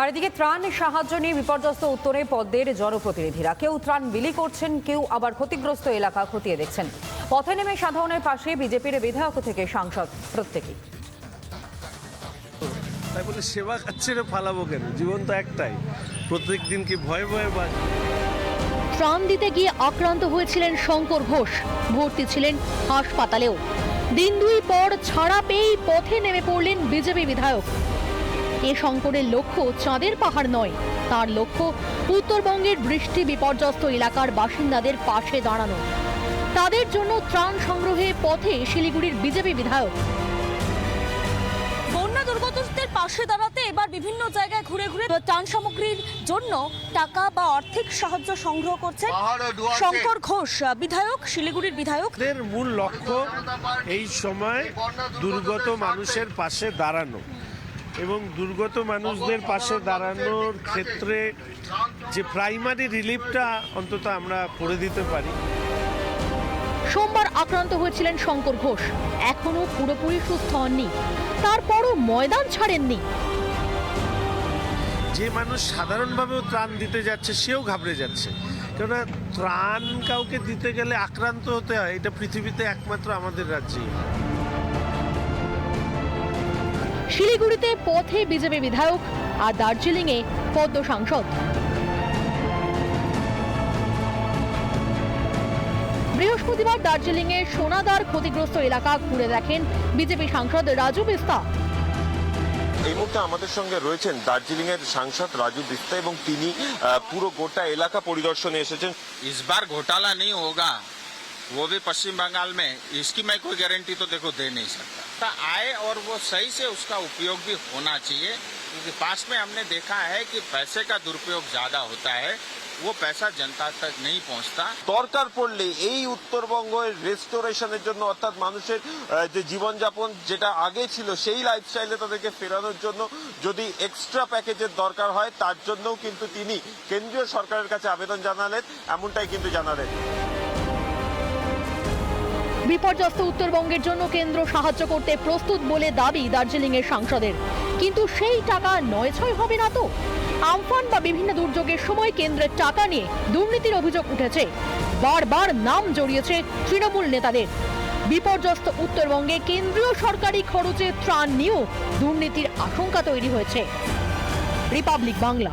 আর এদিকে ত্রাণ সাহায্য নিয়ে বিপর্যস্ত উত্তরে পদ্মের জনপ্রতিনিধিরা। কেউ ত্রাণ বিলি করছেন কেউ আবার ক্ষতিগ্রস্ত এলাকা খতিয়ে দেখছেন। পথে নেমে সাধারণের পাশে বিজেপির বিধায়ক থেকে সাংসদ প্রত্যেকেই। তাই বলে সেবা খাচ্ছে ফালাবো কেন? জীবন তো একটাই। প্রত্যেক দিন কি ভয়ে ভয়ে বাঁচ ত্রাণ দিতে গিয়ে আক্রান্ত হয়েছিলেন শঙ্কর ঘোষ। ভর্তি ছিলেন হাসপাতালেও। দিন দুই পর ছাড়া পেয়েই পথে নেমে পড়লেন বিজেপি বিধায়ক। এ শঙ্করের লক্ষ্য চাঁদের পাহাড় নয়। তার লক্ষ্য উত্তরবঙ্গের বৃষ্টি বিপর্যস্ত এলাকার বাসিন্দাদের পাশে দাঁড়ানো। তাদের জন্য ত্রাণ সংগ্রহে পথে শিলিগুড়ির বিজেপি বিধায়ক। বন্যা দুর্গতদের পাশে দাঁড়াতে এবার বিভিন্ন জায়গায় ঘুরে ঘুরে ত্রাণ সামগ্রীর জন্য টাকা বা আর্থিক সাহায্য সংগ্রহ করছেন শঙ্কর ঘোষ বিধায়ক শিলিগুড়ির বিধায়ক। মূল লক্ষ্য এই সময় দুর্গত মানুষের পাশে দাঁড়ানো। এবং দুর্গত মানুষদের পাশে দাঁড়ানোর ক্ষেত্রে যে প্রাইমারি রিলিফটা অন্তত আমরা করে দিতে পারি। সোমবার আক্রান্ত হয়েছিলেন শঙ্কর ঘোষ। এখনও পুরোপুরি সুস্থ হননি। তারপরও ময়দান ছাড়েননি। যে মানুষ সাধারণভাবেও ত্রাণ দিতে যাচ্ছে সেও ঘাবড়ে যাচ্ছে। কেননা ত্রাণ কাউকে দিতে গেলে আক্রান্ত হতে হয় এটা পৃথিবীতে একমাত্র আমাদের রাজ্যেই হয়। শিলিগুড়িতে পথে বিজেপি বিধায়ক আর দার্জিলিংয়ে পদ্ম সাংসদ। বৃহস্পতিবার দার্জিলিংয়ে সোনাদার ক্ষতিগ্রস্ত এলাকা ঘুরে দেখেন বিজেপি সাংসদ রাজু বিস্তা। এই মুহূর্তে আমাদের সঙ্গে রয়েছেন দার্জিলিং এর সাংসদ রাজু বিস্তা এবং তিনি পুরো গোটা এলাকা পরিদর্শনে এসেছেন। ইসবার ঘোটালা নেই হোগা वो भी पश्चिम बंगाल में इसकी मैं कोई गारंटी तो देखो दे नहीं सकता तो आए और वो सही से उसका उपयोग भी होना चाहिए क्योंकि पास में हमने देखा है कि पैसे का दुरुपयोग ज्यादा होता है वो पैसा जनता तक नहीं पहुंचता দরকার পড়লে এই উত্তরবঙ্গের রেস্টোরেশনের জন্য অর্থাৎ মানুষের আহ, যে জীবনযাপন যেটা আগে ছিল সেই লাইফস্টাইলে তাদেরকে ফেরানোর জন্য যদি এক্সট্রা প্যাকেজের দরকার হয় তার জন্যও কিন্তু তিনি কেন্দ্রীয় সরকারের কাছে আবেদন জানালেন এমনটাই কিন্তু জানালেন বিপর্যস্ত উত্তরবঙ্গের জন্য কেন্দ্র সাহায্য করতে প্রস্তুত বলে দাবি দার্জিলিংয়ের সাংসদের। কিন্তু সেই টাকা নয় ছয় হবে না তো? আমফান বা বিভিন্ন দুর্যোগের সময় কেন্দ্রের টাকা নিয়ে দুর্নীতির অভিযোগ উঠেছে। বারবার নাম জড়িয়েছে তৃণমূল নেতাদের। বিপর্যস্ত উত্তরবঙ্গে কেন্দ্রীয় সরকারি খরচে ত্রাণ নিয়েও দুর্নীতির আশঙ্কা তৈরি হয়েছে। রিপাবলিক বাংলা।